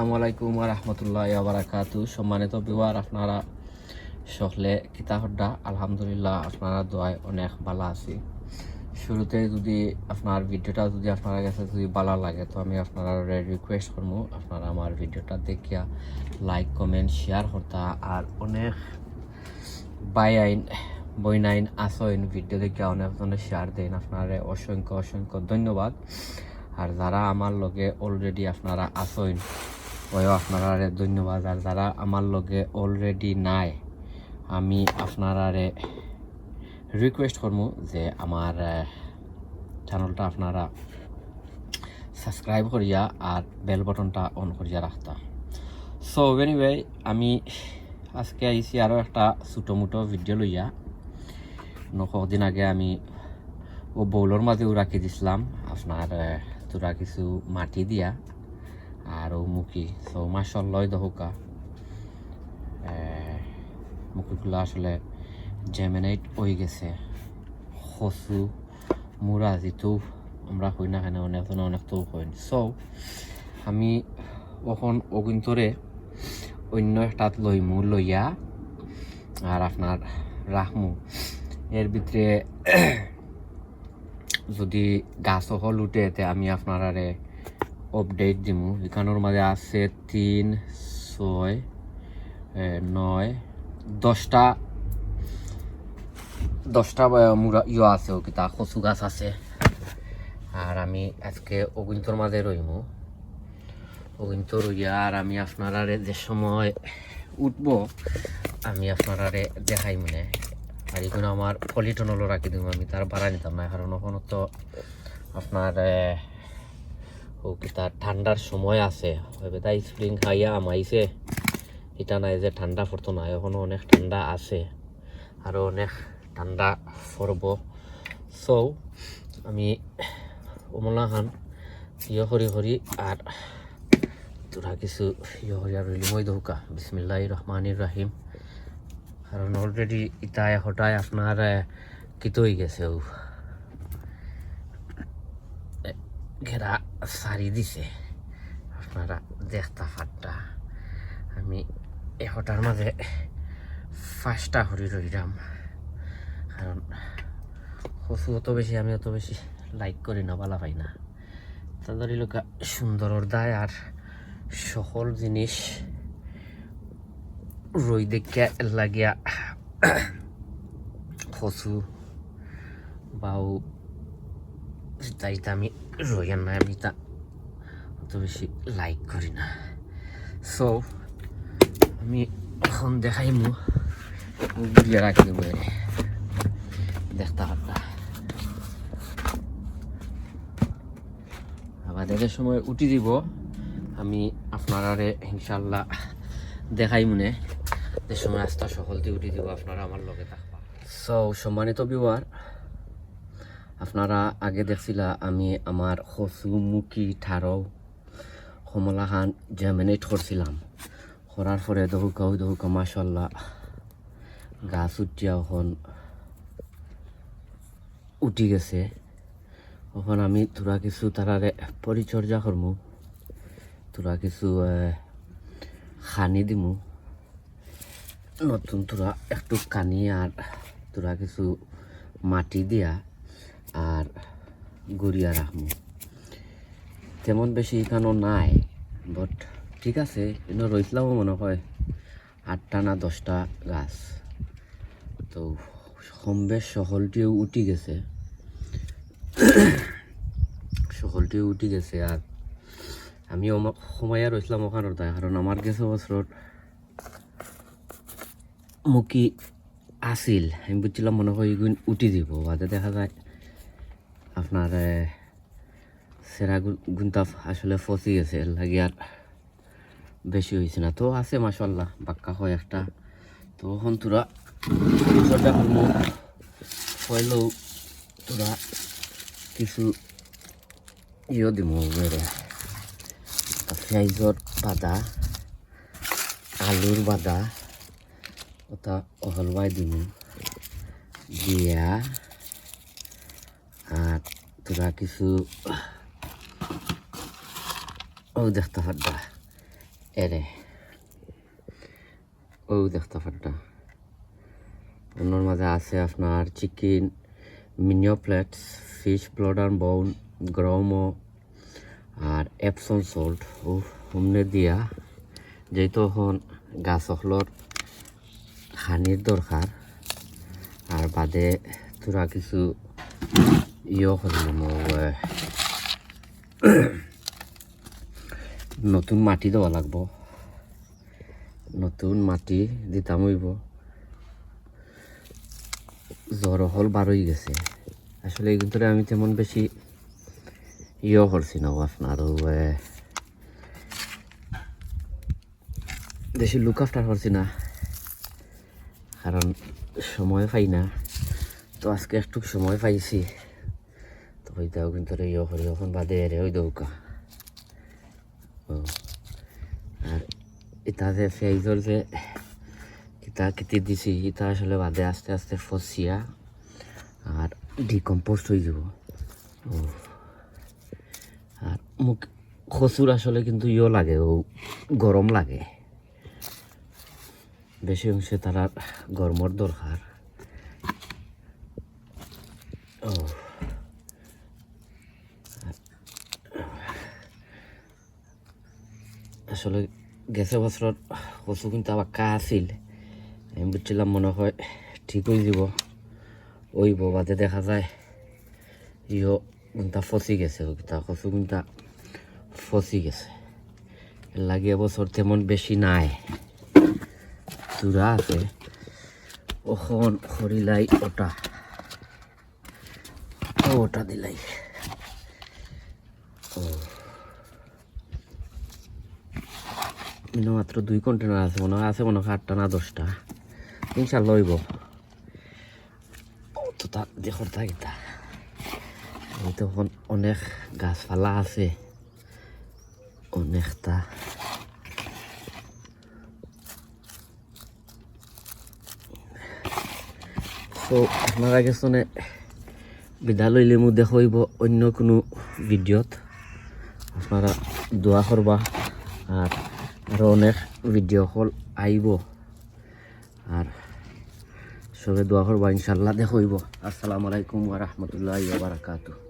আসসালামু আলাইকুম রহমতুল্লাহ বারাকাতু সম্মানিত বিওয়ার আপনারা সকলে কিতাহড্ডা আলহামদুলিল্লাহ, আপনারা দোয়ায় অনেক ভালো আছি। শুরুতে যদি আপনার ভিডিওটা যদি আপনার কাছে যদি ভালো লাগে, তো আমি আপনারা রিকোয়েস্ট করব আপনারা আমার ভিডিওটা দেখিয়া লাইক কমেন্ট শেয়ার করতা। আর অনেক বাই আইন বইনাইন আসইন ভিডিও দেখিয়া অনেকজনে শেয়ার দেন। আপনারা অসংখ্য অসংখ্য ধন্যবাদ। আর যারা আমার লগে অলরেডি আপনারা আসইন ওয়ও আপনারা ধন্যবাদ আর যারা আমার লগে অলরেডি নাই, আমি আপনারারে রিকোয়েস্ট করব যে আমার চ্যানেলটা আপনারা সাবস্ক্রাইব করিয়া আর বেল বটনটা অন করিয়া রাখতা। সো এনিওয়ে আমি আজকে আইছি আরও একটা ছোটো মোটো ভিডিও লইয়া নকদিন আগে আমি ও বৌলর মাঝেও রাখি দিছিলাম। আপনার তোরা কিছু মাটি দিয়া। আর ও মুখি। সো মাসাল্লাহ দহকা মুখিগুলো আসলে জেমিনাইট হয়ে গেছে। খসু মুরা যিটো আমরা কই না কেন অনেকজনে অনেক তো কইন সো আমি ওখন অগুন্তরে অন্য একটাত লইমু, লইয়া, আর আপনার রাখমু। এর ভিতরে যদি গাছ হল উঠে তে আমি আপনারারে আপডেট দিমু। এখানোর মাঝে আছে তিন, ছয় নয়, দশটা দশটা মুরা ইয়ে আছে ও কিতা কচু গাছ আছে। আর আমি আজকে অগুন্তর মাঝে রইমু। অগুন্ত রইয়া আর আমি আপনারারে যে সময় উঠব, আমি আপনারারে দেখাই মানে। আর এগুলো আমার পলিটনলও রাখি দিব আমি তার ভাড়া নিতাম না কারণ ওখানে তো আপনার আহ, ও কি তার ঠান্ডার সময় আছে। তাই স্প্রিং খাইয়া আমাইছে। এটা নাই যে ঠান্ডা পড়তো না এখনও অনেক ঠান্ডা আছে। আরও অনেক ঠান্ডা পড়ব। সো আমি অমলা খান ইয়ে করি করি আর তোরা কিছু ইয়ে করি আর রইলি দৌকা বিসমিল্লাহ রহমানির রাহিম। কারণ অলরেডি ইটায় হঠায় আপনার আহ, কিত হয়ে গেছে ও ঘেরা সারি দিছে। আপনারা দেখতা ফাটটা আমি এশটার মাঝে ফার্স্টটা হরি রইলাম কারণ কচু অত বেশি, আমি অত বেশি লাইক করি না, বালা পাই না। তাদের লোকা সুন্দরর দায় আর সকল জিনিস রই দেখে লাগিয়া কচু বাউ তাই আমি রইয়ার না আমি তা অত বেশি লাইক করি না। সো আমি এখন দেখাইমু ঘুরিয়ে রাখি দেবো দেখতে পারতা আমাদের সময় উঠি দিব। আমি আপনারারে ইনশাল্লাহ দেখাই মনে যে সময় আস্তা সকল দিয়ে উঠি দিব আপনারা আমার লগে থাকবা। সো সম্মানিত বিওয়ার আপনারা আগে দেখছিলা আমি আমার কচু মুখি ঠারও কমলা খান জেমিনেট করছিলাম করার পরে দহুকাও দহুকা মাসাল্লাহ গাছ উঠিয়া এখন উঠি গেছে। এখন আমি তোরা কিছু তারারে পরিচর্যা করমু তোরা কিছু খানি দিমু। নতুন তোরা একটু কানি আর তোরা কিছু মাটি দিয়া। আর গড়িয়া রাখমু। তেমন বেশি এখানেও নাই বাট ঠিক আছে কিন্তু রইসলামও মনে হয় আটটা না দশটা গাছ। তো সম্বেশ সকলটিও উঠি গেছে। সকলটিও উঠি গেছে আর আমি সময় রইসলাম ওখানোর তাই কারণ আমার গেছে বছর মুখি আসিল আমি বুঝছিলাম মনে হয় এগুন উঠি দিব, বাদে দেখা যায় আপনার সেরা গু- গুন্তা আসলে ফসি গেছে লাগে আর বেশি হয়েছে না। তো আছে মাসাল্লাহ বাক্কা হয় একটা। তো এখন তোরা হইলেও তোরা কিছু ইয়ে দিব বেড়ে পেঁয়াজর বাদা, আলুর বাদা, ওটা হলবাই দিব দিয়া আর তোরা কিছু ও দেখতে পারবা এরে ও দেখতে পারটা অন্যর মাঝে আছে আপনার chicken মিনিও plates fish blood and bone গ্রমো R Epson salt ও হুমনে দিয়া যেহেতু এখন গাছ হলর খানির দরকার, আর বাদে তোরা কিছু ইয়ে নতুন মাটি দেওয়া লাগব। নতুন মাটি দিতাম হইব। জ্বর হল বার হয়ে গেছে। আসলে এই ভিতরে আমি তেমন বেশি ইয়ে করছি না আপনার বেশি লুক আফটার করছি না, কারণ সময় পাই না। তো আজকে একটু সময় পাইছি। ওইটাও কিন্তু ইয়ে করি এখন বাদে রে, ওই দৌকা ও। আর এটা যে ফেজর যে কিতা কেটে দিছি এটা আসলে বাদে আস্তে আস্তে ফসিয়া আর ডিকম্পোস্ট হয়ে যাব। ও। আর মুখ খসুর আসলে কিন্তু ইয়ে লাগে, ও গরম লাগে। বেশি অংশে তারা গরমর দরকার। ও। আসলে গেছে বছর কচু কিন্তু আবার কা আছিল। আমি বুঝছিলাম মনে হয় ঠিক হয়ে যাব ওই বাদে দেখা যায় ইও কিন্তু ফসি গেছে ওটা কচু কিন্তু ফসি গেছে। লাগে এবছর তেমন বেশি নাই। চূড়া আছে। ওখন খরিলাই ওটা ওটা দিলাই ও ইনো মাত্র দুই কন্টেনার আছে, মনে হয় আছে মনে হয় আটটা না দশটা। ইনশাল্লাহ হইব। তো তা দেখর থাকিতা তখন অনেক গাছপালা আছে। অনেকটা। তো আপনারা গেছনে বিদ্যালয় লিমু দেখইব অন্য কোনো ভিডিওত। আপনারা দোয়া করবা। আর আরও অনেক ভিডিও কল আইব। আর সবে দোয়া করবা ইনশাল্লাহ দেখইব। আসসালামু আলাইকুম ওয়া বারাকাতুহু।